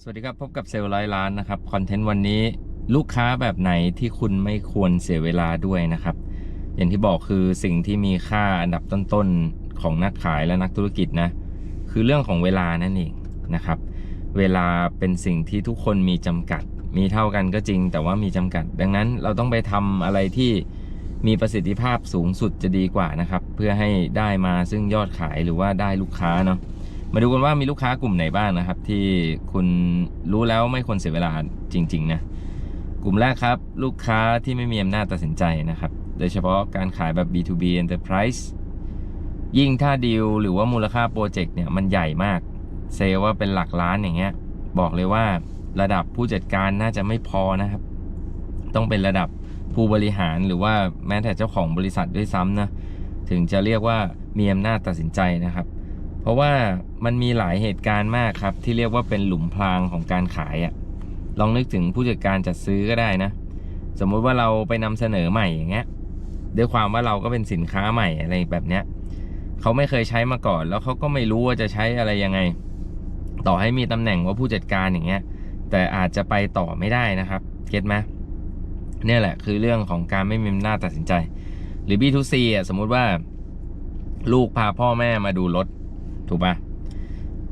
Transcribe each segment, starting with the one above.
สวัสดีครับ พบกับเซลล์ร้อยล้านนะครับ คอนเทนต์วันนี้ลูกค้าแบบไหนที่คุณไม่ควรเสียเวลาด้วยนะครับ อย่างที่บอกคือสิ่งที่มีค่าอันดับต้นๆ ของนักขายและนักธุรกิจนะ คือเรื่องของเวลานั่นเองนะครับ เวลาเป็นสิ่งที่ทุกคนมีจำกัด มีเท่ากันก็จริง แต่ว่ามีจำกัด ดังนั้นเราต้องไปทำอะไรที่มีประสิทธิภาพสูงสุดจะดีกว่านะครับ เพื่อให้ได้มาซึ่งยอดขายหรือว่าได้ลูกค้าเนาะ มาดูกันว่ามีลูกค้ากลุ่มไหนบ้างนะครับ ที่คุณรู้แล้วไม่ควรเสียเวลาจริง ๆ นะ กลุ่มแรกครับ ลูกค้าที่ไม่มีอำนาจตัดสินใจนะครับ โดยเฉพาะการขายแบบ B2B Enterprise ยิ่งถ้าดีลหรือว่ามูลค่าโปรเจกต์เนี่ยมันใหญ่มาก เซลว่าเป็นหลักล้านอย่างเงี้ย บอกเลยว่าระดับผู้จัดการน่าจะไม่พอนะครับ ต้องเป็นระดับผู้บริหารหรือว่าแม้แต่เจ้าของบริษัทด้วยซ้ำนะถึงจะเรียกว่ามีอำนาจตัดสินใจนะครับ เพราะว่ามันมีหลายเหตุการณ์มากครับ ที่เรียกว่าเป็นหลุมพรางของการขายอะ่ะลองนึกถึงผู้จัดการจัดซื้อก็ได้นะ สมมุติว่าเราไปนำเสนอใหม่อย่างเงี้ยด้วยความว่าเราก็เป็นสินค้าใหม่อะไรแบบเนี้ยเขาไม่เคยใช้มาก่อน แล้วเขาก็ไม่รู้ว่าจะใช้อะไรยังไง ต่อให้มีตำแหน่งว่าผู้จัดการอย่างเงี้ย แต่อาจจะไปต่อไม่ได้นะครับเก็ตไหมเนี่ยแหละคือเรื่องของการไม่มีอำนาจตัดสินใจ หรือ B2C อะสมมุติว่า ลูกพาพ่อแม่มาดูรถ ถูกปะ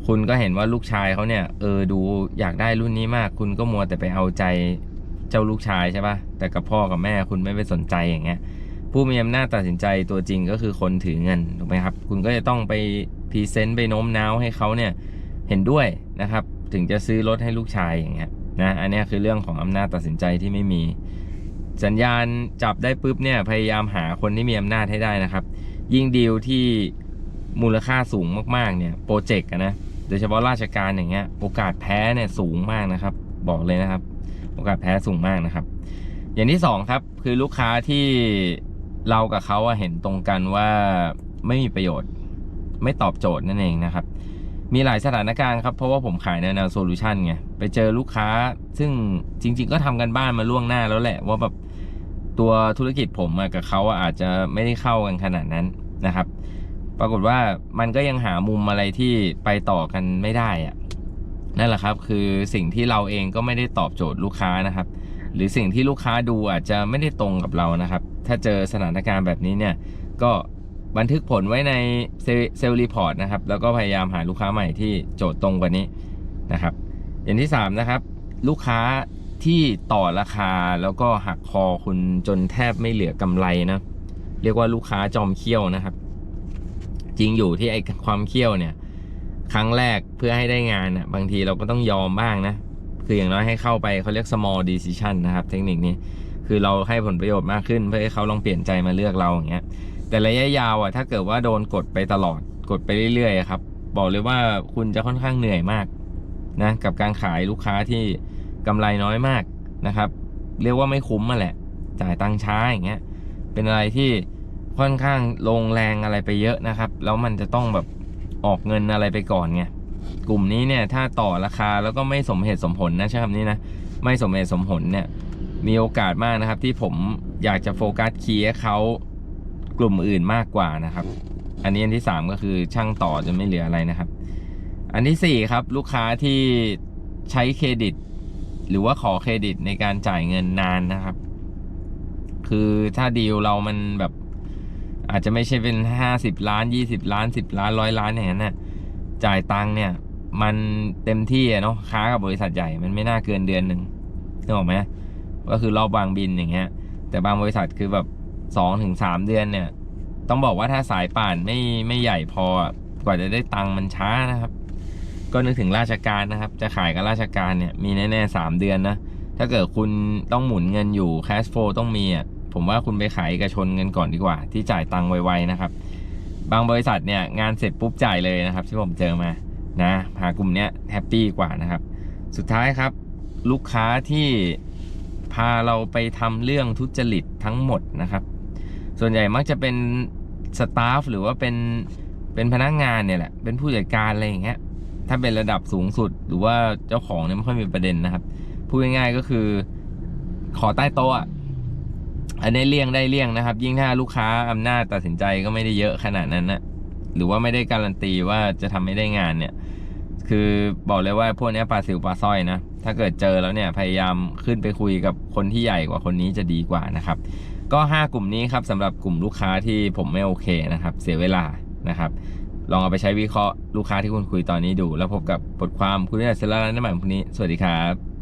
คุณก็เห็นว่าลูกชายเขาเนี่ย เออดูอยากได้รุ่นนี้มาก คุณก็มัวแต่ไปเอาใจเจ้าลูกชายใช่ปะแต่กับพ่อกับแม่คุณไม่ไปสนใจอย่างเงี้ย ผู้มีอำนาจตัดสินใจตัวจริงก็คือคนถือเงินถูกไหมครับ คุณก็จะต้องไปพรีเซนต์ไปโน้มน้าวให้เขาเนี่ยเห็นด้วยนะครับ ถึงจะซื้อรถให้ลูกชายอย่างเงี้ยนะอันนี้คือเรื่องของอำนาจตัดสินใจที่ไม่มี สัญญาณจับได้ปุ๊บเนี่ยพยายามหาคนที่มีอำนาจให้ได้นะครับ ยิ่งดีลที่ มูลค่าสูงมากๆเนี่ยโปรเจกต์นะโดยเฉพาะราชการอย่างเงี้ยโอกาสแพ้เนี่ยสูงมากนะครับ บอกเลยนะครับ โอกาสแพ้สูงมากนะครับ อย่างที่สองครับคือลูกค้าที่เรากับเขาเห็นตรงกันว่าไม่มีประโยชน์ ไม่ตอบโจทย์นั่นเองนะครับ มีหลายสถานการณ์ครับเพราะว่าผมขายในแนวโซลูชันไงไปเจอลูกค้าซึ่งจริง ๆ ก็ทำกันบ้านมาล่วงหน้าแล้วแหละ ว่าแบบตัวธุรกิจผมกับเขาอาจจะไม่ได้เข้ากันขนาดนั้นนะครับ ปรากฏว่ามันก็ยังหามุมอะไรที่ไปต่อกันไม่ได้อะนั่นแหละครับ คือสิ่งที่เราเองก็ไม่ได้ตอบโจทย์ลูกค้านะครับ หรือสิ่งที่ลูกค้าดูอาจจะไม่ได้ตรงกับเรานะครับ ถ้าเจอสถานการณ์แบบนี้เนี่ยก็บันทึกผลไว้ในเซลล์รีพอร์ตนะครับ แล้วก็พยายามหาลูกค้าใหม่ที่โจทย์ตรงกว่านี้นะครับ อย่างที่ 3 นะครับ ลูกค้าที่ต่อราคาแล้วก็หักคอคุณจนแทบไม่เหลือกำไรนะ เรียกว่าลูกค้าจอมเคี่ยวนะครับ จริงอยู่ที่ไอ้ความเคี่ยวเนี่ย ครั้งแรกเพื่อให้ได้งานอะบางทีเราก็ต้องยอมบ้างนะ คืออย่างน้อยให้เข้าไปเขาเรียก small decision นะครับ เทคนิคนี้คือเราให้ผลประโยชน์มากขึ้นเพื่อให้เขาลองเปลี่ยนใจมาเลือกเราอย่างเงี้ยแต่ระยะยาวอะถ้าเกิดว่าโดนกดไปตลอดกดไปเรื่อยๆครับ บอกเลยว่าคุณจะค่อนข้างเหนื่อยมากนะกับการขายลูกค้าที่กำไรน้อยมากนะครับ เรียกว่าไม่คุ้มมาแหละ จ่ายตังค์ช้าอย่างเงี้ยเป็นอะไรที่ ค่อนข้างลงแรงอะไรไปเยอะนะครับ แล้วมันจะต้องแบบออกเงินอะไรไปก่อนไงกลุ่มนี้เนี่ยถ้าต่อราคาแล้วก็ไม่สมเหตุสมผลนะใช่คำนี้นะไม่สมเหตุสมผลเนี่ยมีโอกาสมากนะครับ ที่ผมอยากจะโฟกัสคีย์เขากลุ่มอื่นมากกว่านะครับ อันนี้อันที่ 3 ก็คือช่างต่อจะไม่เหลืออะไรนะครับ อันที่4ครับลูกค้าที่ใช้เครดิต หรือว่าขอเครดิตในการจ่ายเงินนานนะครับ คือถ้าดีลเรามันแบบ อาจจะไม่ใช่เป็น50ล้าน20ล้าน10ล้านร้อยล้านอย่างนั้นนะจ่ายตังค์เนี่ย มันเต็มที่เนาะค้ากับบริษัทใหญ่มันไม่น่าเกินเดือนหนึ่งนึกออกไหมก็คือรอบวางบินอย่างเงี้ย แต่บางบริษัทคือแบบสองถึงสามเดือนเนี่ย ต้องบอกว่าถ้าสายป่านไม่ไม่ใหญ่พอกว่าจะได้ตังค์มันช้านะครับ ก็นึกถึงราชการนะครับ จะขายกับราชการเนี่ยมีแน่ๆสามเดือนนะถ้าเกิดคุณต้องหมุนเงินอยู่ cash flow ต้องมีอะ ผมว่าคุณไปขายเอกชนเงินก่อนดีกว่า ที่จ่ายตังค์ไวๆนะครับ บางบริษัทเนี่ยงานเสร็จปุ๊บจ่ายเลยนะครับ ที่ผมเจอมานะหากลุ่มเนี้ยแฮปปี้กว่านะครับ สุดท้ายครับ ลูกค้าที่พาเราไปทำเรื่องทุจริตทั้งหมดนะครับ ส่วนใหญ่มักจะเป็นสตาฟหรือว่าเป็นเป็นพนักงานเนี่ยแหละ เป็นผู้จัดการอะไรอย่างเงี้ย ถ้าเป็นระดับสูงสุดหรือว่าเจ้าของเนี่ยไม่ค่อยมีประเด็นนะครับ พูดง่ายๆก็คือ ขอใต้โต๊ะ อันนี้เลี่ยงได้เลี่ยงนะครับ ยิ่งถ้าลูกค้าอำนาจตัดสินใจก็ไม่ได้เยอะขนาดนั้นนะหรือว่าไม่ได้การันตีว่าจะทำให้ได้งานเนี่ย คือบอกเลยว่าพวกนี้ปลาสิวปลาสร้อยนะ ถ้าเกิดเจอแล้วเนี่ยพยายามขึ้นไปคุยกับคนที่ใหญ่กว่าคนนี้จะดีกว่านะครับ ก็ 5 กลุ่มนี้ครับสำหรับกลุ่มลูกค้าที่ผมไม่โอเคนะครับ เสียเวลานะครับ ลองเอาไปใช้วิเคราะห์ลูกค้าที่คุณคุยตอนนี้ดู แล้วพบกับบทความคุณได้เสร็จแล้วนใหม่พรุ่งนี้ สวัสดีครับ